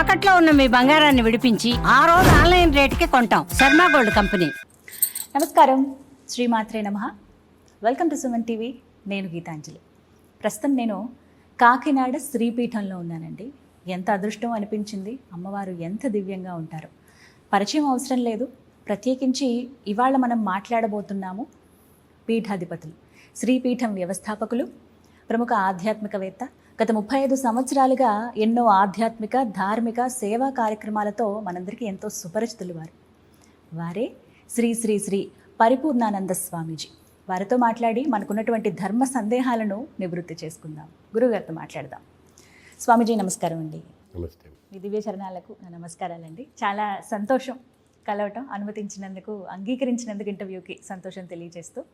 తాకట్లో ఉన్న మీ బంగారాన్ని విడిపించి ఆ రోజు ఆన్లైన్ రేటుకి కొంటాం. Sharma gold company. నమస్కారం. శ్రీమాత్రే నమ. Welcome to Suman TV. నేను గీతాంజలి. ప్రస్తుతం నేను కాకినాడ శ్రీపీఠంలో ఉన్నానండి. ఎంత అదృష్టం అనిపించింది? అమ్మవారు ఎంత దివ్యంగా ఉంటారు? పరిచయం అవసరం లేదు. ప్రత్యేకించి ఇవాళ మనం మాట్లాడబోతున్నాము పీఠాధిపతులు శ్రీపీఠం వ్యవస్థాపకులు ప్రముఖ ఆధ్యాత్మికవేత్త గత ముప్పై ఐదు సంవత్సరాలుగా ఎన్నో ఆధ్యాత్మిక ధార్మిక సేవా కార్యక్రమాలతో మనందరికీ ఎంతో సుపరిచితులు వారు. వారే శ్రీ శ్రీ శ్రీ పరిపూర్ణానంద స్వామీజీ. వారితో మాట్లాడి మనకున్నటువంటి ధర్మ సందేహాలను నివృత్తి చేసుకుందాం. గురుగారితో మాట్లాడదాం. స్వామీజీ నమస్కారం అండి. నమస్తే. మీ దివ్య చరణాలకు నా నమస్కారాలండి. చాలా సంతోషం కలవటం అనుమతించినందుకు అంగీకరించినందుకు ఇంటర్వ్యూకి సంతోషం తెలియజేస్తూ.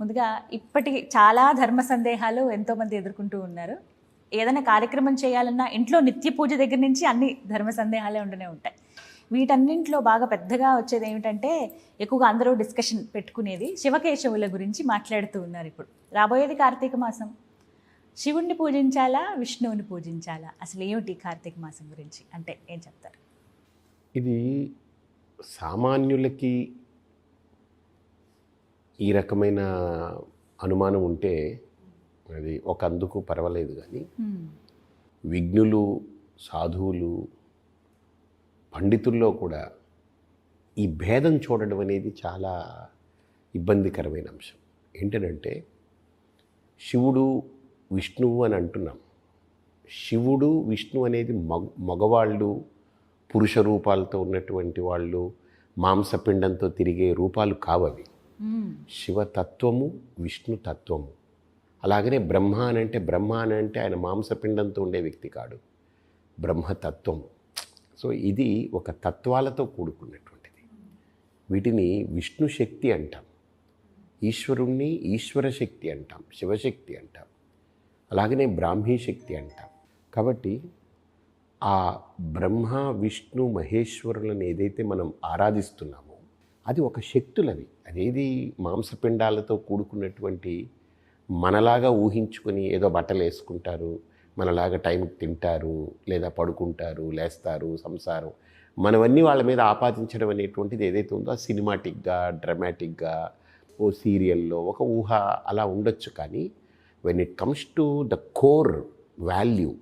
ముందుగా ఇప్పటికి చాలా ధర్మ సందేహాలు ఎంతోమంది ఎదుర్కొంటూ ఉన్నారు. ఏదైనా కార్యక్రమం చేయాలన్నా ఇంట్లో నిత్య పూజ దగ్గర నుంచి అన్ని ధర్మ సందేహాలే ఉండనే ఉంటాయి. వీటన్నింటిలో బాగా పెద్దగా వచ్చేది ఏమిటంటే ఎక్కువగా అందరూ డిస్కషన్ పెట్టుకునేది శివకేశవుల గురించి మాట్లాడుతూ ఉన్నారు ఇప్పుడు. రాబోయేది కార్తీక మాసం. శివుణ్ణి పూజించాలా విష్ణువుని పూజించాలా? అసలు ఏమిటి కార్తీక మాసం గురించి? అంటే ఏం చెప్తారు? ఇది సామాన్యులకి ఈ రకమైన అనుమానం ఉంటే అది ఒక అందుకు పర్వాలేదు కానీ విఘ్నులు సాధువులు పండితుల్లో కూడా ఈ భేదం చూడడం అనేది చాలా ఇబ్బందికరమైన అంశం. ఏంటంటే శివుడు విష్ణువు అని అంటున్నాం. శివుడు విష్ణు అనేది మగ మగవాళ్ళు పురుష రూపాలతో ఉన్నటువంటి వాళ్ళు మాంసపిండంతో తిరిగే రూపాలు కావవి. శివతత్వము విష్ణు తత్వము అలాగనే బ్రహ్మ అని అంటే బ్రహ్మ అని అంటే ఆయన మాంసపిండంతో ఉండే వ్యక్తి కాడు. బ్రహ్మతత్వం. సో ఇది ఒక తత్వాలతో కూడుకున్నటువంటిది. వీటిని విష్ణు శక్తి అంటాం. ఈశ్వరుణ్ణి ఈశ్వర శక్తి అంటాం. శివశక్తి అంటాం. అలాగనే బ్రాహ్మీ శక్తి అంటాం. కాబట్టి ఆ బ్రహ్మ విష్ణు మహేశ్వరులను ఏదైతే మనం ఆరాధిస్తున్నామో అది ఒక శక్తులవి. అదేది మాంసపిండాలతో కూడుకున్నటువంటి మనలాగా ఊహించుకొని ఏదో బట్టలు వేసుకుంటారు మనలాగా టైంకి తింటారు లేదా పడుకుంటారు లేస్తారు సంసారం. మనవన్నీ వాళ్ళ మీద ఆపాదించడం అనేటువంటిది ఏదైతే ఉందో ఆ సినిమాటిక్గా డ్రమాటిక్గా ఓ సీరియల్లో ఒక ఊహ అలా ఉండొచ్చు. కానీ when it comes to the core value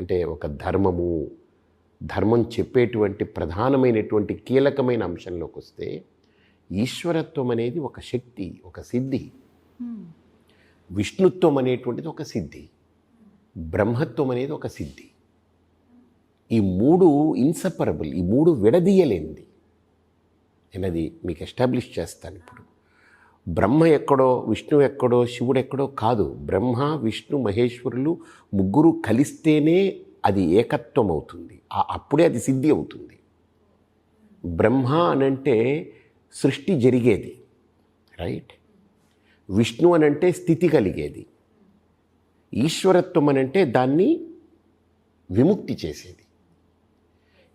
అంటే ఒక ధర్మము ధర్మం చెప్పేటువంటి ప్రధానమైనటువంటి కీలకమైన అంశంలోకి వస్తే ఈశ్వరత్వం అనేది ఒక శక్తి ఒక సిద్ధి. Hmm. విష్ణుత్వం అనేటువంటిది ఒక సిద్ధి. బ్రహ్మత్వం అనేది ఒక సిద్ధి. ఈ మూడు ఇన్సపరబుల్ ఈ మూడు విడదీయలేనిది. నేను అది మీకు ఎస్టాబ్లిష్ చేస్తాను ఇప్పుడు. బ్రహ్మ ఎక్కడో విష్ణు ఎక్కడో శివుడు ఎక్కడో కాదు. బ్రహ్మ విష్ణు మహేశ్వరులు ముగ్గురు కలిస్తేనే అది ఏకత్వం అవుతుంది అప్పుడే అది సిద్ధి అవుతుంది. బ్రహ్మ అనంటే సృష్టి జరిగేది. రైట్? విష్ణు అనంటే స్థితి కలిగేది. ఈశ్వరత్వం అనంటే దాన్ని విముక్తి చేసేది.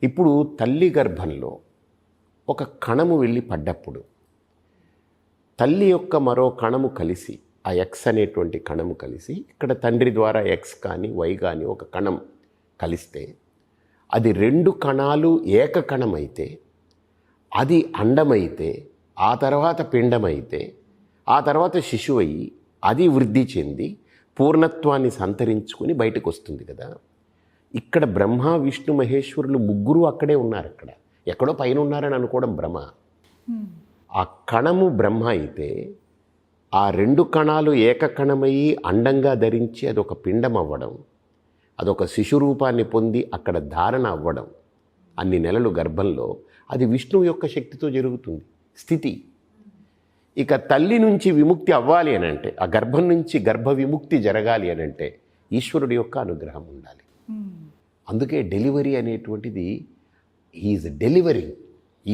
ఇప్పుడు తల్లి గర్భంలో ఒక కణము వెళ్ళి పడ్డప్పుడు తల్లి యొక్క మరో కణము కలిసి ఆ ఎక్స్ అనేటువంటి కణము కలిసి ఇక్కడ తండ్రి ద్వారా ఎక్స్ కానీ వై కానీ ఒక కణం కలిస్తే అది రెండు కణాలు ఏకకణమైతే అది అండమైతే ఆ తర్వాత పిండమైతే ఆ తర్వాత శిశువు అయ్యి అది వృద్ధి చెంది పూర్ణత్వాన్ని సంతరించుకుని బయటకు వస్తుంది కదా. ఇక్కడ బ్రహ్మ విష్ణు మహేశ్వరులు ముగ్గురు అక్కడే ఉన్నారు అక్కడ. ఎక్కడో పైన ఉన్నారని అనుకోవడం భ్రమ. ఆ కణము బ్రహ్మ అయితే ఆ రెండు కణాలు ఏకకణమయ్యి అండంగా ధరించి అదొక పిండం అవ్వడం అదొక శిశు రూపాన్ని పొంది అక్కడ ధారణ అవ్వడం అన్ని నెలలు గర్భంలో అది విష్ణువు యొక్క శక్తితో జరుగుతుంది. స్థితి. ఇక తల్లి నుంచి విముక్తి అవ్వాలి అని అంటే ఆ గర్భం నుంచి గర్భ విముక్తి జరగాలి అని అంటే ఈశ్వరుడి యొక్క అనుగ్రహం ఉండాలి. అందుకే డెలివరీ అనేటువంటిది is delivering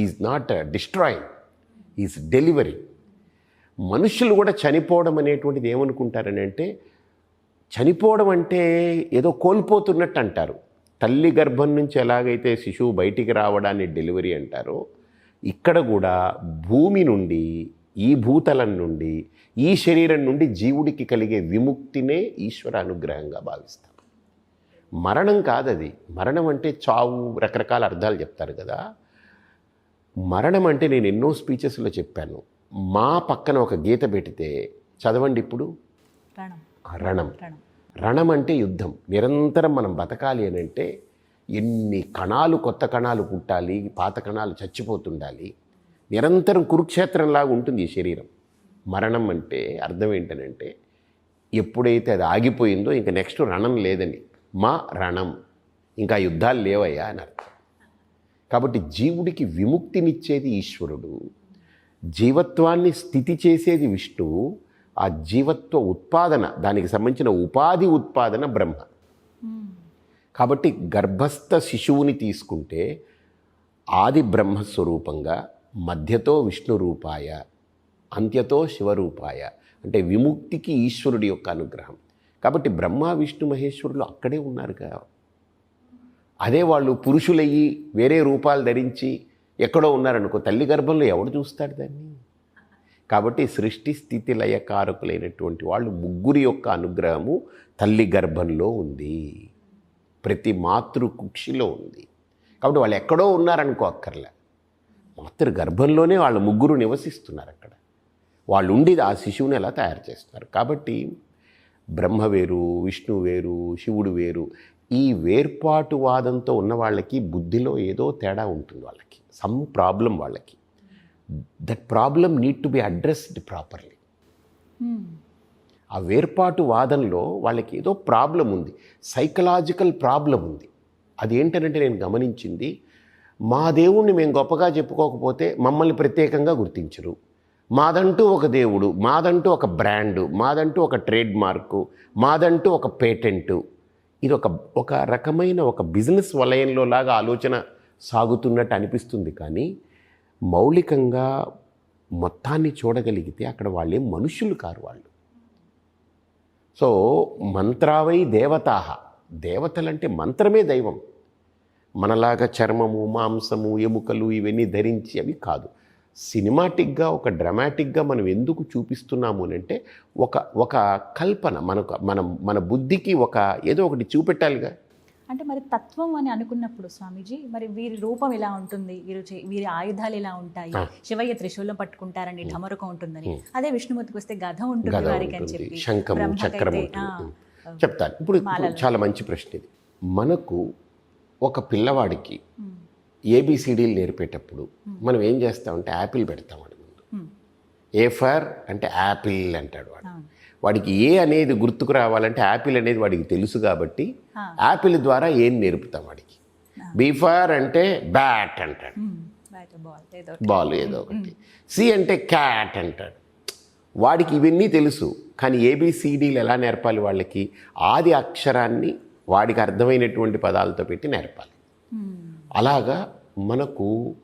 is not destroying is delivering. మనుషులు కూడా చనిపోవడం అనేటువంటిది ఏమనుకుంటారని అంటే చనిపోవడం అంటే ఏదో కోల్పోతున్నట్టు అంటారు. తల్లి గర్భం నుంచి ఎలాగైతే శిశువు బయటికి రావడాన్ని డెలివరీ అంటారో ఇక్కడ కూడా భూమి నుండి ఈ భూతలం నుండి ఈ శరీరం నుండి జీవుడికి కలిగే విముక్తినే ఈశ్వర అనుగ్రహంగా భావిస్తాం. మరణం కాదు అది మరణం అంటే చావు రకరకాల అర్థాలు చెప్తారు కదా. మరణం అంటే నేను ఎన్నో స్పీచెస్లో చెప్పాను. మా పక్కన ఒక గీత పెడితే చదవండి ఇప్పుడు. రణం. రణం. రణం. రణం అంటే యుద్ధం. నిరంతరం మనం బతకాలి అని అంటే ఎన్ని కణాలు కొత్త కణాలు పుట్టాలి పాత కణాలు చచ్చిపోతుండాలి. నిరంతరం కురుక్షేత్రంలాగా ఉంటుంది ఈ శరీరం. మరణం అంటే అర్థం ఏంటనంటే ఎప్పుడైతే అది ఆగిపోయిందో ఇంకా నెక్స్ట్ రణం లేదని. మా రణం. ఇంకా యుద్ధాలు లేవయ్యా అని అర్థం. కాబట్టి జీవుడికి విముక్తినిచ్చేది ఈశ్వరుడు. జీవత్వాన్ని స్థితి చేసేది విష్ణువు ఆ జీవత్వ ఉత్పాదన దానికి సంబంధించిన ఉపాధి ఉత్పాదన బ్రహ్మ. కాబట్టి గర్భస్థ శిశువుని తీసుకుంటే ఆది బ్రహ్మస్వరూపంగా మధ్యతో విష్ణు రూపాయ అంత్యతో శివరూపాయ అంటే విముక్తికి ఈశ్వరుడి యొక్క అనుగ్రహం. కాబట్టి బ్రహ్మ విష్ణు మహేశ్వరులు అక్కడే ఉన్నారుగా. అదే వాళ్ళు పురుషులయ్యి వేరే రూపాలు ధరించి ఎక్కడో ఉన్నారనుకో తల్లి గర్భంలో ఎవడు చూస్తాడు దాన్ని? కాబట్టి సృష్టి స్థితి లయకారకులైనటువంటి వాళ్ళు ముగ్గురి యొక్క అనుగ్రహము తల్లి గర్భంలో ఉంది. ప్రతి మాతృ కుక్షిలో ఉంది. కాబట్టి వాళ్ళు ఎక్కడో ఉన్నారనుకో అక్కర్లే. మాతృ గర్భంలోనే వాళ్ళ ముగ్గురు నివసిస్తున్నారు అక్కడ. వాళ్ళు ఉండి ఆ శిశువుని ఎలా తయారు చేస్తున్నారు కాబట్టి బ్రహ్మ వేరు విష్ణు వేరు శివుడు వేరు ఈ వేర్పాటువాదంతో ఉన్న వాళ్ళకి బుద్ధిలో ఏదో తేడా ఉంటుంది వాళ్ళకి. సమ్ ప్రాబ్లం వాళ్ళకి. That problem need to be addressed properly. ఆ వేర్పాటు వాదంలో వాళ్ళకి ఏదో ప్రాబ్లం ఉంది. సైకలాజికల్ ప్రాబ్లం ఉంది. అది ఏంటంటే నేను గమనించింది మా దేవుణ్ణి మేము గొప్పగా చెప్పుకోకపోతే మమ్మల్ని ప్రత్యేకంగా గుర్తించరు. మాదంటూ ఒక దేవుడు మాదంటూ ఒక బ్రాండు మాదంటూ ఒక ట్రేడ్ మార్కు మాదంటూ ఒక పేటెంటు. ఇది ఒక ఒక రకమైన ఒక బిజినెస్ వలయంలో లాగా ఆలోచన సాగుతున్నట్టు అనిపిస్తుంది కానీ మౌలికంగా మొత్తాన్ని చూడగలిగితే అక్కడ వాళ్ళే మనుషులు కారు వాళ్ళు. సో మంత్రావై దేవతాహ దేవతలంటే మంత్రమే దైవం. మనలాగా చర్మము మాంసము ఎముకలు ఇవన్నీ ధరించి అవి కాదు. సినిమాటిక్గా ఒక డ్రమాటిక్గా మనం ఎందుకు చూపిస్తున్నాము అని అంటే ఒక ఒక కల్పన మనకు మనం మన బుద్ధికి ఒక ఏదో ఒకటి చూపెట్టాలిగా. అంటే మరి తత్వం అని అనుకున్నప్పుడు స్వామీజీ మరి వీరి రూపం ఎలా ఉంటుంది? వీరు వీరి ఆయుధాలు ఎలా ఉంటాయి? శివయ్య త్రిశూలం పట్టుకుంటారని ఢమరుకం ఉంటుందని అదే విష్ణుమూర్తికి వస్తే గధ ఉంటుంది వారికి అని చెప్పి. బ్రహ్మకైతే, చక్రం చెప్తాను. ఇప్పుడు చాలా మంచి ప్రశ్న ఇది. మనకు ఒక పిల్లవాడికి ఏబిసిడీలు నేర్పేటప్పుడు మనం ఏం చేస్తామంటే యాపిల్ పెడతాం వాడి ముందు. ఉమ్, ఏ ఫర్ అంటే యాపిల్ అంటాడు వాడు. వాడికి ఏ అనేది గుర్తుకు రావాలంటే యాపిల్ అనేది వాడికి తెలుసు కాబట్టి. యాపిల్ ద్వారా ఏం నేర్పుతాం వాడికి? బీ ఫర్ అంటే బ్యాట్ అంటాడు. బాల్ ఏదో ఒకటి. సి అంటే క్యాట్ అంటాడు. వాడికి ఇవన్నీ తెలుసు. కానీ ఏబిసిడీలు ఎలా నేర్పాలి వాళ్ళకి? ఆది అక్షరాన్ని వాడికి అర్థమైనటువంటి పదాలతో పెట్టి నేర్పాలి. అలాగా మనకు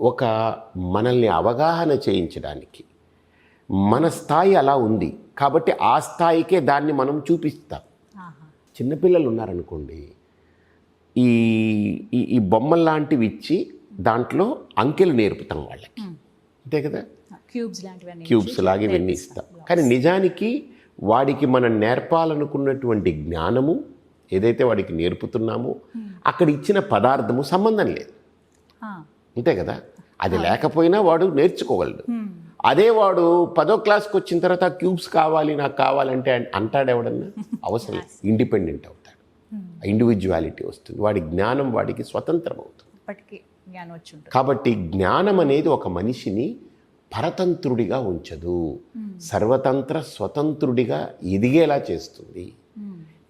ఒక మనల్ని అవగాహన చేయించడానికి మన స్థాయి అలా ఉంది. కాబట్టి ఆ స్థాయికే దాన్ని మనం చూపిస్తాం. చిన్నపిల్లలు ఉన్నారనుకోండి ఈ ఈ ఈ బొమ్మలు లాంటివి ఇచ్చి దాంట్లో అంకెలు నేర్పుతాం వాళ్ళకి. అంతే కదా? క్యూబ్స్ లాంటివన్నీ క్యూబ్స్ లాగా ఇవన్నీ ఇస్తాం. కానీ నిజానికి వాడికి మనం నేర్పాలనుకున్నటువంటి జ్ఞానము ఏదైతే వాడికి నేర్పుతున్నామో అక్కడ ఇచ్చిన పదార్థము సంబంధం లేదు. అంతే కదా? అది లేకపోయినా వాడు నేర్చుకోగలడు. అదే వాడు పదో క్లాస్కి వచ్చిన తర్వాత క్యూబ్స్ కావాలి నాకు కావాలంటే అంటాడు ఎవడన్నా? అవసరం లేదు. ఇండిపెండెంట్ అవుతాడు. ఇండివిజువాలిటీ వస్తుంది. వాడి జ్ఞానం వాడికి స్వతంత్రం అవుతుంది. కాబట్టి జ్ఞానం అనేది ఒక మనిషిని పరతంత్రుడిగా ఉంచదు. సర్వతంత్ర స్వతంత్రుడిగా ఎదిగేలా చేస్తుంది.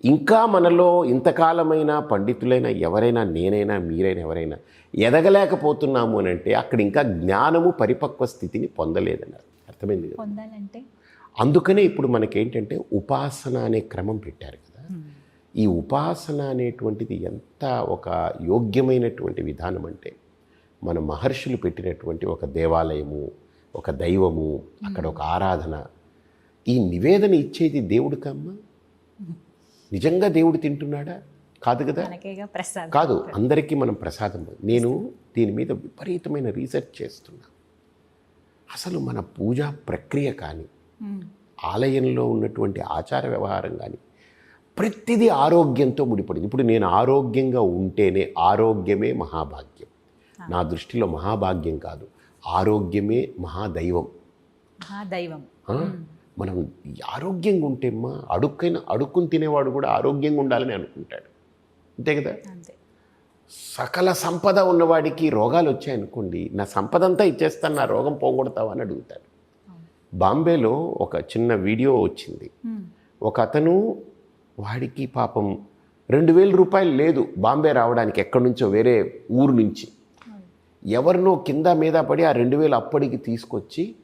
ఇంకా మనలో ఇంతకాలమైన పండితులైన ఎవరైనా నేనైనా మీరైనా ఎవరైనా ఎదగలేకపోతున్నాము అని అంటే అక్కడ ఇంకా జ్ఞానము పరిపక్వ స్థితిని పొందలేదన్నారు. అర్థమైంది కదా? పొందాలంటే? అందుకనే ఇప్పుడు మనకేంటంటే ఉపాసన అనే క్రమం పెట్టారు కదా. ఈ ఉపాసన అనేటువంటిది ఎంత ఒక యోగ్యమైనటువంటి విధానం అంటే మన మహర్షులు పెట్టినటువంటి ఒక దేవాలయము ఒక దైవము అక్కడ ఒక ఆరాధన. ఈ నివేదన ఇచ్చేది దేవుడికమ్మా? నిజంగా దేవుడు తింటున్నాడా? కాదు కదా. కాదు అందరికీ మనం ప్రసాదం. నేను దీని మీద విపరీతమైన రీసెర్చ్ చేస్తున్నా. అసలు మన పూజా ప్రక్రియ కానీ ఆలయంలో ఉన్నటువంటి ఆచార వ్యవహారం కానీ ప్రతిదీ ఆరోగ్యంతో ముడిపడింది. ఇప్పుడు నేను ఆరోగ్యంగా ఉంటేనే ఆరోగ్యమే మహాభాగ్యం. నా దృష్టిలో మహాభాగ్యం కాదు ఆరోగ్యమే మహాదైవం. మహా దైవం ఆ? మనం ఆరోగ్యంగా ఉంటే మా అడుక్కైన అడుక్కుని తినేవాడు కూడా ఆరోగ్యంగా ఉండాలని అనుకుంటాడు. అంతే కదా? సకల సంపద ఉన్నవాడికి రోగాలు వచ్చాయనుకోండి నా సంపద అంతా ఇచ్చేస్తాను నా రోగం పోగొడతావా అని అడుగుతాడు. బాంబేలో ఒక చిన్న వీడియో వచ్చింది. ఒక అతను వాడికి పాపం రెండు వేల రూపాయలు లేదు బాంబే రావడానికి ఎక్కడి నుంచో వేరే ఊరు నుంచి. ఎవరినో కింద మీద పడి ఆ రెండు వేలు అప్పటికి తీసుకొచ్చి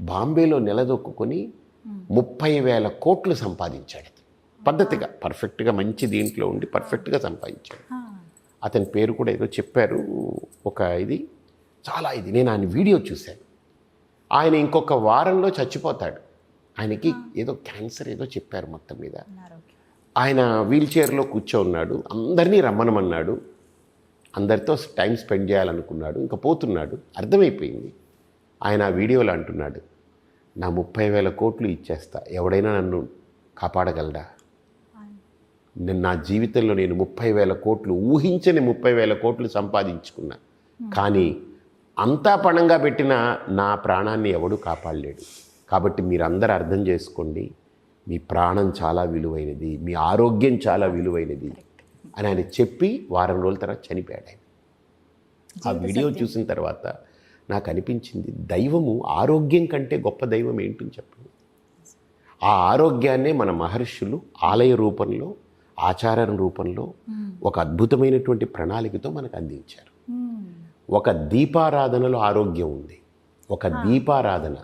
బాంబేలో నిలదొక్కుని ముప్పై వేల కోట్లు సంపాదించాడు. పద్ధతిగా పర్ఫెక్ట్గా మంచి దీంట్లో ఉండి పర్ఫెక్ట్గా సంపాదించాడు. అతని పేరు కూడా ఏదో చెప్పారు ఒక ఇది చాలా ఇది. నేను ఆయన వీడియో చూశాను. ఆయన ఇంకొక వారంలో చచ్చిపోతాడు. ఆయనకి ఏదో క్యాన్సర్ ఏదో చెప్పారు మొత్తం మీద. ఆయన వీల్ చైర్లో కూర్చోన్నాడు అందరినీ రమ్మనమన్నాడు అందరితో టైం స్పెండ్ చేయాలనుకున్నాడు ఇంకా పోతున్నాడు. అర్థమైపోయింది. ఆయన ఆ వీడియోలో అంటున్నాడు. నా ముప్పై వేల కోట్లు ఇచ్చేస్తా. ఎవడైనా నన్ను కాపాడగలడా? నేను నా జీవితంలో నేను ముప్పై వేల కోట్లు ఊహించని ముప్పై వేల కోట్లు సంపాదించుకున్నా. కానీ అంతా పణంగా పెట్టిన నా ప్రాణాన్ని ఎవడూ కాపాడలేడు. కాబట్టి మీరందరూ అర్థం చేసుకోండి మీ ప్రాణం చాలా విలువైనది మీ ఆరోగ్యం చాలా విలువైనది అని ఆయన చెప్పి వారం రోజుల తర్వాత చనిపోయాడు ఆ వీడియో చూసిన తర్వాత నాకు అనిపించింది దైవము ఆరోగ్యం కంటే గొప్ప దైవం ఏంటని చెప్పండి ఆ ఆరోగ్యాన్నే మన మహర్షులు ఆలయ రూపంలో ఆచారం రూపంలో ఒక అద్భుతమైనటువంటి ప్రణాళికతో మనకు అందించారు. ఒక దీపారాధనలో ఆరోగ్యం ఉంది. ఒక దీపారాధన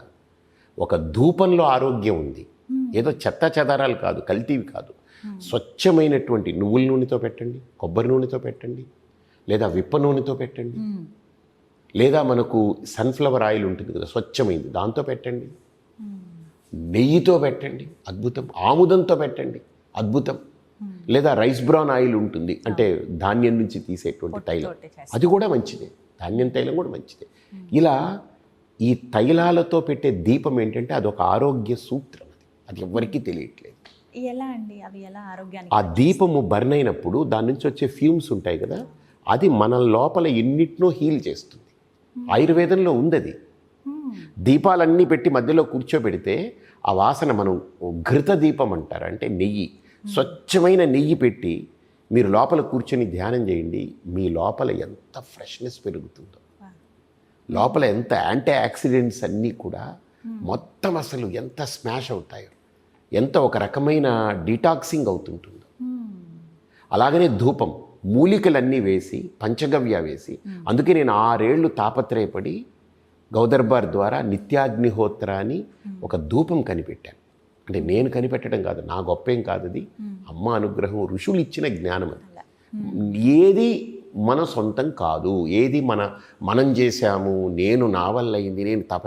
ఒక ధూపంలో ఆరోగ్యం ఉంది. ఏదో చెత్త చెదారాలు కాదు కల్తీవి కాదు. స్వచ్ఛమైనటువంటి నువ్వుల నూనెతో పెట్టండి కొబ్బరి నూనెతో పెట్టండి లేదా విప్ప నూనెతో పెట్టండి. లేదా మనకు సన్ఫ్లవర్ ఆయిల్ ఉంటుంది కదా స్వచ్ఛమైంది. దాంతో పెట్టండి. నెయ్యితో పెట్టండి. అద్భుతం. ఆముదంతో పెట్టండి. అద్భుతం. లేదా రైస్ బ్రౌన్ ఆయిల్ ఉంటుంది. అంటే ధాన్యం నుంచి తీసేటువంటి తైలం. అది కూడా మంచిదే. ధాన్యం తైలం కూడా మంచిదే. ఇలా ఈ తైలాలతో పెట్టే దీపం ఏంటంటే అదొక ఆరోగ్య సూత్రం అది. అది ఎవరికీ తెలియట్లేదు. ఎలా అండి? అవి ఎలా ఆరోగ్యానికి ఆ దీపము బర్న్ అయినప్పుడు దాని నుంచి వచ్చే ఫ్యూమ్స్ ఉంటాయి కదా అది మన లోపల ఎన్నిటినో హీల్ చేస్తుంది. ఆయుర్వేదంలో ఉంది అది. దీపాలన్నీ పెట్టి మధ్యలో కూర్చోబెడితే ఆ వాసన మనం ఘృత దీపం అంటారు. అంటే నెయ్యి. స్వచ్ఛమైన నెయ్యి పెట్టి మీరు లోపల కూర్చొని ధ్యానం చేయండి. మీ లోపల ఎంత ఫ్రెష్నెస్ పెరుగుతుందో. లోపల ఎంత యాంటీ ఆక్సిడెంట్స్ అన్నీ కూడా మొత్తం అసలు ఎంత స్మాష్ అవుతాయో. ఎంత ఒక రకమైన డీటాక్సింగ్ అవుతుంటుందో. అలాగనే ధూపం. మూలికలన్నీ వేసి పంచగవ్య వేసి అందుకే నేను ఆరేళ్ళు తాపత్రయపడి గౌదర్బార్ ద్వారా నిత్యాగ్నిహోత్ర అని ఒక ధూపం కనిపెట్టాను. అంటే నేను కనిపెట్టడం కాదు నా గొప్పేం కాదు అది. అమ్మ అనుగ్రహం ఋషులు ఇచ్చిన జ్ఞానం అది. ఏది మన సొంతం కాదు ఏది మన మనం చేశాము నేను నా వల్ల అయింది నేను తప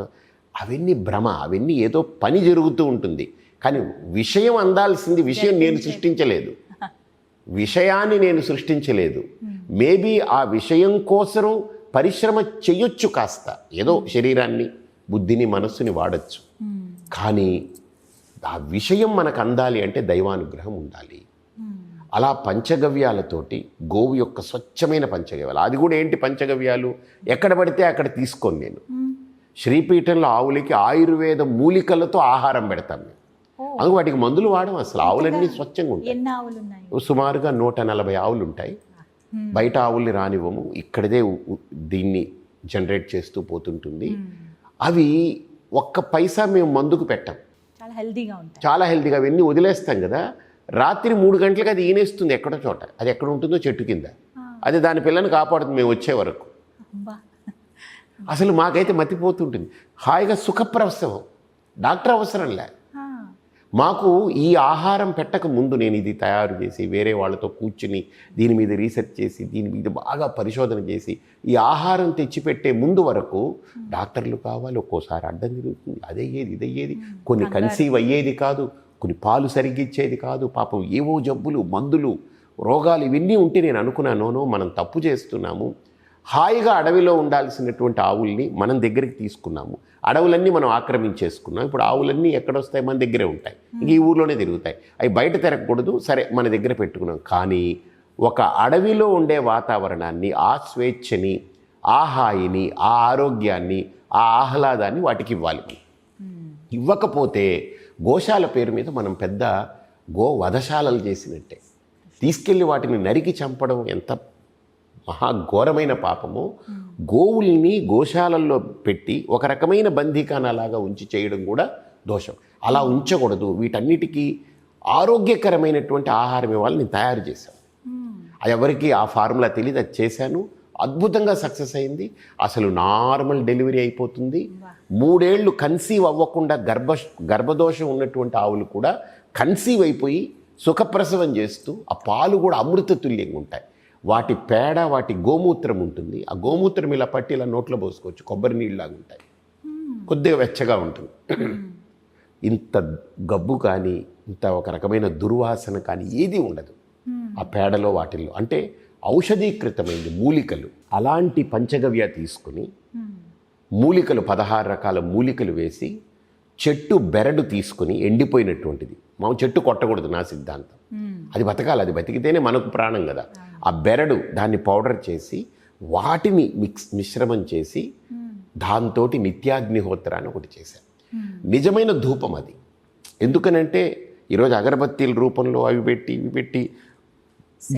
అవన్నీ భ్రమ అవన్నీ ఏదో పని జరుగుతూ ఉంటుంది. కానీ విషయం అందాల్సింది విషయం నేను సృష్టించలేదు. విషయాన్ని నేను సృష్టించలేదు. మేబీ ఆ విషయం కోసం పరిశ్రమ చెయ్యొచ్చు కాస్త. ఏదో శరీరాన్ని బుద్ధిని మనస్సుని వాడచ్చు. కానీ ఆ విషయం మనకు అందాలి అంటే దైవానుగ్రహం ఉండాలి. అలా పంచగవ్యాలతోటి గోవు యొక్క స్వచ్ఛమైన పంచగవ్యాలు. అది కూడా ఏంటి పంచగవ్యాలు? ఎక్కడ పడితే అక్కడ తీసుకోను నేను. శ్రీపీఠంలో ఆవులకి ఆయుర్వేద మూలికలతో ఆహారం పెడతాను మేము. అందుకు వాటికి మందులు వాడడం అసలు ఆవులన్నీ స్వచ్ఛంగా ఉంటాయి. సుమారుగా నూట నలభై ఆవులు ఉంటాయి. బయట ఆవుల్ని రానివ్వము. ఇక్కడదే దీన్ని జనరేట్ చేస్తూ పోతుంటుంది. అవి ఒక్క పైసా మేము మందుకు పెట్టాం. చాలా హెల్దీగా ఉంటాయి. చాలా హెల్తీగా అవన్నీ వదిలేస్తాం కదా రాత్రి మూడు గంటలకు అది ఈనేస్తుంది ఎక్కడో చోట. అది ఎక్కడ ఉంటుందో చెట్టు కింద. అది దాని పిల్లని కాపాడుతుంది మేము వచ్చే వరకు. అసలు మాకైతే మతిపోతుంటుంది. హాయిగా సుఖప్రసవం. డాక్టర్ అవసరంలే. ఆ. మాకు ఈ ఆహారం పెట్టక ముందు నేను ఇది తయారు చేసి వేరే వాళ్ళతో కూర్చుని దీని మీద రీసెర్చ్ చేసి దీని మీద బాగా పరిశోధన చేసి ఈ ఆహారం తెచ్చిపెట్టే ముందు వరకు డాక్టర్లు కావాలి ఒక్కోసారి అడ్డం తిరుగుతుంది. అదయ్యేది ఇదయ్యేది కొన్ని కన్సీవ్ అయ్యేది కాదు కొన్ని పాలు సరిగ్గా ఇచ్చేది కాదు పాపం ఏవో జబ్బులు మందులు రోగాలు ఇవన్నీ ఉంటే నేను అనుకున్నాను మనం తప్పు చేస్తున్నాము. హాయిగా అడవిలో ఉండాల్సినటువంటి ఆవుల్ని మనం దగ్గరికి తీసుకున్నాము. అడవులన్నీ మనం ఆక్రమించేసుకున్నాం. ఇప్పుడు ఆవులన్నీ ఎక్కడొస్తాయి? మన దగ్గరే ఉంటాయి. ఇంక ఈ ఊర్లోనే తిరుగుతాయి. అవి బయట తిరగకూడదు. సరే మన దగ్గర పెట్టుకున్నాం. కానీ ఒక అడవిలో ఉండే వాతావరణాన్ని ఆ స్వేచ్ఛని ఆ హాయిని ఆ ఆరోగ్యాన్ని ఆ ఆహ్లాదాన్ని వాటికి ఇవ్వాలి. ఇవ్వకపోతే గోశాల పేరు మీద మనం పెద్ద గో వధశాలలు చేసినట్టే. తీసుకెళ్ళి వాటిని నరికి చంపడం ఎంత మహాఘోరమైన పాపము. గోవుల్ని గోశాలల్లో పెట్టి ఒక రకమైన బందీకానాలాగా ఉంచి చేయడం కూడా దోషం. అలా ఉంచకూడదు. వీటన్నిటికీ ఆరోగ్యకరమైనటువంటి ఆహారం ఇవ్వాలి నేను తయారు చేశాను. అది ఎవరికి ఆ ఫార్ములా తెలియదు. అది చేశాను. అద్భుతంగా సక్సెస్ అయింది. అసలు నార్మల్ డెలివరీ అయిపోతుంది. మూడేళ్ళు కన్సీవ్ అవ్వకుండా గర్భ గర్భదోషం ఉన్నటువంటి ఆవులు కూడా కన్సీవ్ అయిపోయి సుఖప్రసవం చేస్తూ ఆ పాలు కూడా అమృత తుల్యంగా ఉంటాయి. వాటి పేడ వాటి గోమూత్రం ఉంటుంది. ఆ గోమూత్రం ఇలా పట్టి ఇలా నోట్లో పోసుకోవచ్చు. కొబ్బరి నీళ్ళలాగా ఉంటాయి. కొద్దిగా వెచ్చగా ఉంటుంది. ఇంత గబ్బు కానీ ఇంత ఒక రకమైన దుర్వాసన కానీ ఏది ఉండదు. ఆ పేడలో వాటిల్లో. అంటే ఔషధీకృతమైంది మూలికలు. అలాంటి పంచగవ్య తీసుకుని మూలికలు పదహారు రకాల మూలికలు వేసి చెట్టు బెరడు తీసుకుని ఎండిపోయినటువంటిది. మా చెట్టు కొట్టకూడదు నా సిద్ధాంతం. అది బతకాలి అది బతికితేనే మనకు ప్రాణం కదా. ఆ బెరడు దాన్ని పౌడర్ చేసి వాటిని మిక్స్ మిశ్రమం చేసి దాంతో నిత్యాగ్నిహోత్ర అని ఒకటి చేశాను నిజమైన ధూపం అది. ఎందుకనంటే ఈరోజు అగరబత్తీల రూపంలో అవి పెట్టి ఇవి పెట్టి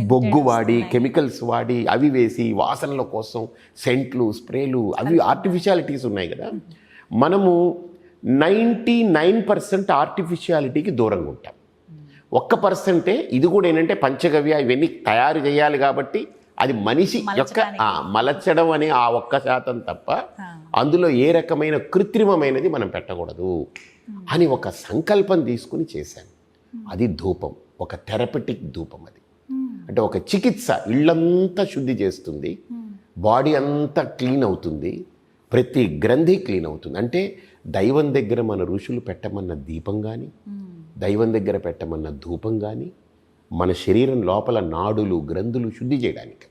బొగ్గు వాడి కెమికల్స్ వాడి అవి వేసి వాసనల కోసం సెంట్లు స్ప్రేలు అవి ఆర్టిఫిషియాలిటీస్ ఉన్నాయి కదా. మనము నైంటీ నైన్ పర్సెంట్ ఆర్టిఫిషియాలిటీకి దూరంగా ఉంటాం. ఒక్క పర్సెంటే ఇది కూడా ఏంటంటే పంచగవ్య ఇవన్నీ తయారు చేయాలి కాబట్టి అది మనిషి యొక్క మలచడం అనే ఆ ఒక్క శాతం తప్ప అందులో ఏ రకమైన కృత్రిమమైనది మనం పెట్టకూడదు అని ఒక సంకల్పం తీసుకుని చేశాను. అది ధూపం. ఒక థెరపటిక్ ధూపం అది. అంటే ఒక చికిత్స ఇళ్ళంతా శుద్ధి చేస్తుంది. బాడీ అంతా క్లీన్ అవుతుంది. ప్రతి గ్రంథి క్లీన్ అవుతుంది. అంటే దైవం దగ్గర మన ఋషులు పెట్టమన్న దీపం కానీ దైవం దగ్గర పెట్టమన్న ధూపం కానీ మన శరీరం లోపల నాడులు గ్రంథులు శుద్ధి చేయడానికి.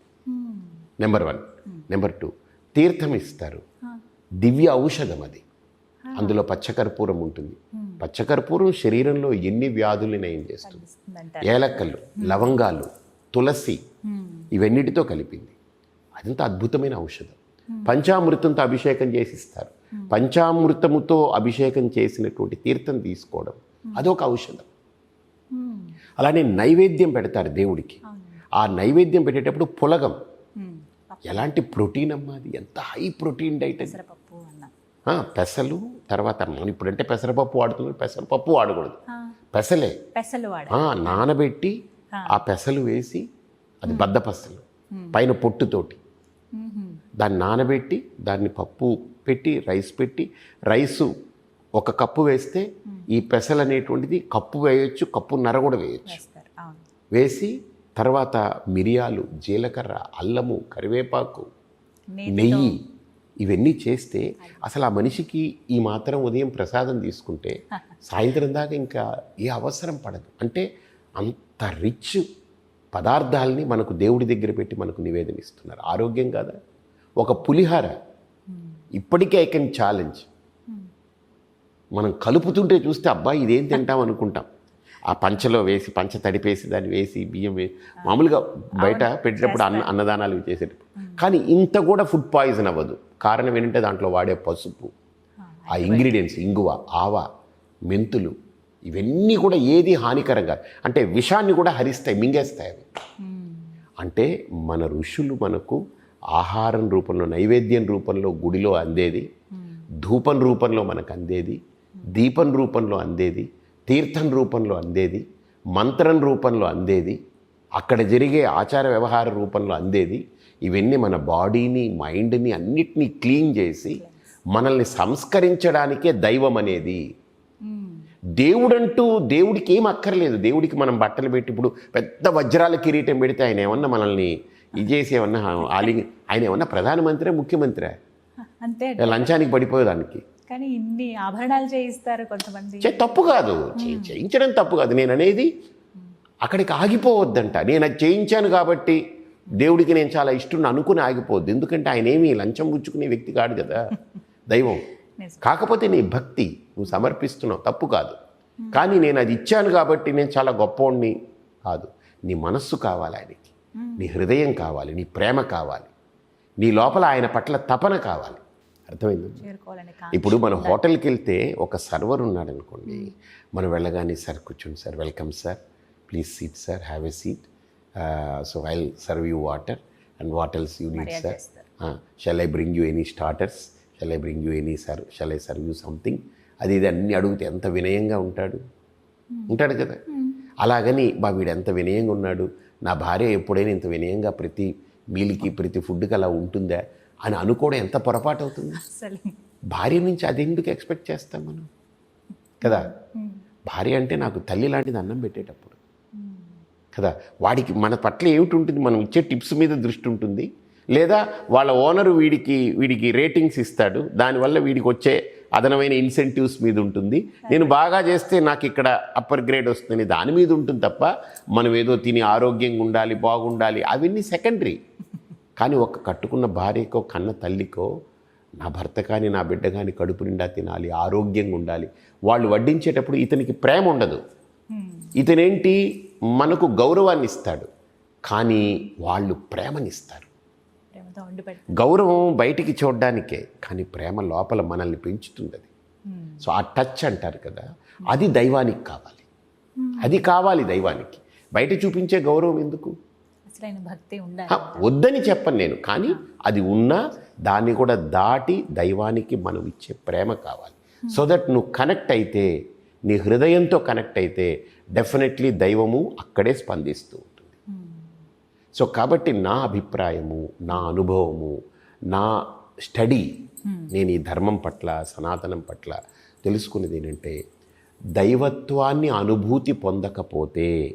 నెంబర్ వన్ నెంబర్ టూ తీర్థం ఇస్తారు. దివ్య ఔషధం అది. అందులో పచ్చకర్పూరం ఉంటుంది. పచ్చకర్పూరం శరీరంలో ఎన్ని వ్యాధులు నయం చేస్తుంది? ఏలక్కలు లవంగాలు తులసి ఇవన్నిటితో కలిపింది. అదంతా అద్భుతమైన ఔషధం. పంచామృతంతో అభిషేకం చేసిస్తారు పంచామృతముతో అభిషేకం చేసినటువంటి తీర్థం తీసుకోవడం. అదొక ఔషధం. అలానే నైవేద్యం పెడతారు దేవుడికి. ఆ నైవేద్యం పెట్టేటప్పుడు పులగం. ఎలాంటి ప్రోటీన్ అమ్మా అది? ఎంత హై ప్రోటీన్ డైట్ అది? పెసలు తర్వాత మనం ఇప్పుడంటే పెసరపప్పు వాడుతున్నారు పెసరపప్పు వాడకూడదు. పెసలే. పెసలు నానబెట్టి ఆ. పెసలు వేసి అది బద్ద పెసలు పైన పొట్టుతోటి. దాన్ని నానబెట్టి దాన్ని పప్పు పెట్టి రైస్ పెట్టి రైసు ఒక కప్పు వేస్తే ఈ పెసలు అనేటువంటిది కప్పు వేయొచ్చు కప్పు నర కూడా వేయొచ్చు. వేసి తర్వాత మిరియాలు జీలకర్ర అల్లము కరివేపాకు నెయ్యి నెయ్యి ఇవన్నీ చేస్తే అసలు ఆ మనిషికి ఈ మాత్రం ఉదయం ప్రసాదం తీసుకుంటే సాయంత్రం దాకా ఇంకా ఏ అవసరం పడదు. అంటే అంత రిచ్ పదార్థాలని మనకు దేవుడి దగ్గర పెట్టి మనకు నివేదన ఇస్తున్నారు ఆరోగ్యం కాదా? ఒక పులిహార ఇప్పటికే ఐ కెన్ ఛాలెంజ్. మనం కలుపుతుంటే చూస్తే అబ్బాయి ఇదేం తింటాం అనుకుంటాం. ఆ పంచలో వేసి పంచ తడిపేసి దాన్ని వేసి బియ్యం వేసి మామూలుగా బయట పెట్టేటప్పుడు అన్న అన్నదానాలు చేసేటప్పుడు. కానీ ఇంత కూడా ఫుడ్ పాయిజన్ అవ్వదు. కారణం ఏంటంటే దాంట్లో వాడే పసుపు ఆ ఇంగ్రీడియంట్స్ ఇంగువ ఆవ మెంతులు ఇవన్నీ కూడా ఏది హానికరం కాదు అంటే విషాన్ని కూడా హరిస్తాయి మింగేస్తాయి అవి. అంటే మన ఋషులు మనకు ఆహారం రూపంలో నైవేద్యం రూపంలో గుడిలో అందేది ధూపం రూపంలో మనకు అందేది దీపం రూపంలో అందేది తీర్థం రూపంలో అందేది మంత్రం రూపంలో అందేది అక్కడ జరిగే ఆచార వ్యవహార రూపంలో అందేది ఇవన్నీ మన బాడీని మైండ్ని అన్నిటినీ క్లీన్ చేసి మనల్ని సంస్కరించడానికే దైవం అనేది. దేవుడంటూ దేవుడికి ఏం అక్కర్లేదు. దేవుడికి మనం బట్టలు పెట్టి ఇప్పుడు పెద్ద వజ్రాల కిరీటం పెడితే ఆయన ఏమన్నా మనల్ని ఇది చేసి ఏమన్నా ఆలి ఆయన ఏమన్నా ప్రధానమంత్రి ముఖ్యమంత్రి? అంతే లంచానికి పడిపోయేదానికి కానీ ఇన్ని ఆభరణాలు చేయిస్తారు కొంతమంది. తప్పు కాదు. చేయించడం తప్పు కాదు. నేను అనేది అక్కడికి ఆగిపోవద్దంట. నేను అది చేయించాను కాబట్టి దేవుడికి నేను చాలా ఇష్టం అనుకుని ఆగిపోద్ది ఎందుకంటే ఆయన ఏమీ లంచం పుచ్చుకునే వ్యక్తి కాడు కదా. దైవం. కాకపోతే నీ భక్తి నువ్వు సమర్పిస్తున్నావు. తప్పు కాదు. కానీ నేను అది ఇచ్చాను కాబట్టి నేను చాలా గొప్పవాడిని కాదు. నీ మనస్సు కావాలి ఆయనకి. నీ హృదయం కావాలి నీ ప్రేమ కావాలి నీ లోపల ఆయన పట్ల తపన కావాలి. అర్థమైంది? ఇప్పుడు మన హోటల్కి వెళ్తే ఒక సర్వర్ ఉన్నాడు అనుకోండి మనం వెళ్ళగానే సార్ కూర్చోండి sir welcome sir please seat sir have a seat. So I serve you water and what else you need sir? Shall I bring you any starters? Shall I bring you any sir shall I serve you something? అది ఇది అన్ని అడిగితే ఎంత వినయంగా ఉంటాడు? ఉంటాడు కదా? అలాగని బా వీడు ఎంత వినయంగా ఉన్నాడు? నా భార్య ఎప్పుడైనా ఇంత వినయంగా ప్రతి మీల్కి ప్రతి ఫుడ్కి అలా ఉంటుందా? అని అనుకోవడం ఎంత పొరపాటు అవుతుంది? భార్య నుంచి అది ఎందుకు ఎక్స్పెక్ట్ చేస్తాం మనం? కదా? భార్య అంటే నాకు తల్లి లాంటిది అన్నం పెట్టేటప్పుడు. కదా? వాడికి మన పట్ల ఏమిటి ఉంటుంది మనం ఇచ్చే టిప్స్ మీద దృష్టి ఉంటుంది. లేదా వాళ్ళ ఓనరు వీడికి వీడికి రేటింగ్స్ ఇస్తాడు. దానివల్ల వీడికి వచ్చే అదనమైన ఇన్సెంటివ్స్ మీద ఉంటుంది. నేను బాగా చేస్తే నాకు ఇక్కడ అప్పర్ గ్రేడ్ వస్తుంది దాని మీద ఉంటుంది తప్ప మనం ఏదో తిని ఆరోగ్యంగా ఉండాలి బాగుండాలి అవన్నీ సెకండరీ కానీ ఒక కట్టుకున్న భార్యకో కన్న తల్లికో నా భర్త కానీ నా బిడ్డ కానీ కడుపు నిండా తినాలి ఆరోగ్యంగా ఉండాలి. వాళ్ళు వడ్డించేటప్పుడు ఇతనికి ప్రేమ ఉండదు. ఇతనేంటి? మనకు గౌరవాన్ని ఇస్తాడు. కానీ వాళ్ళు ప్రేమనిస్తారు ప్రేమతో వండి పెడతారు. గౌరవం బయటికి చూడడానికే కానీ ప్రేమ లోపల మనల్ని పెంచుతుంది అది సో ఆ టచ్ అంటారు కదా అది దైవానికి కావాలి. అది కావాలి దైవానికి. బయట చూపించే గౌరవం ఎందుకు? అసలైన భక్తి ఉండాలి. హ, వద్దని చెప్పను నేను కానీ అది ఉన్నా దాన్ని కూడా దాటి దైవానికి మనం ఇచ్చే ప్రేమ కావాలి. సో దట్ నువ్వు కనెక్ట్ అయితే నీ హృదయంతో కనెక్ట్ అయితే డెఫినెట్లీ దైవము అక్కడే స్పందిస్తూ సో కాబట్టి నా అభిప్రాయము నా అనుభవము నా స్టడీ నేను ఈ ధర్మం పట్ల సనాతనం పట్ల తెలుసుకునేది ఏంటంటే దైవత్వాన్ని అనుభూతి పొందకపోతే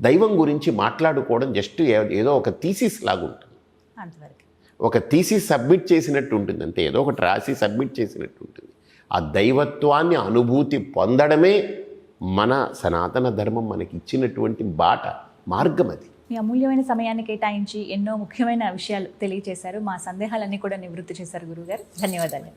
దైవం గురించి మాట్లాడుకోవడం జస్ట్ ఏదో ఒక థీసిస్ లాగా ఉంటుంది. అంతవరకు. ఒక థీసిస్ సబ్మిట్ చేసినట్టు ఉంటుంది అంతే. ఏదో ఒకటి రాసి సబ్మిట్ చేసినట్టు ఉంటుంది. ఆ దైవత్వాన్ని అనుభూతి పొందడమే మన సనాతన ధర్మం మనకి ఇచ్చినటువంటి బాట మార్గం అది. మీ అమూల్యమైన సమయాన్ని కేటాయించి ఎన్నో ముఖ్యమైన విషయాలు తెలియజేశారు మా సందేహాలన్నీ కూడా నివృత్తి చేశారు గురుగారు ధన్యవాదాలు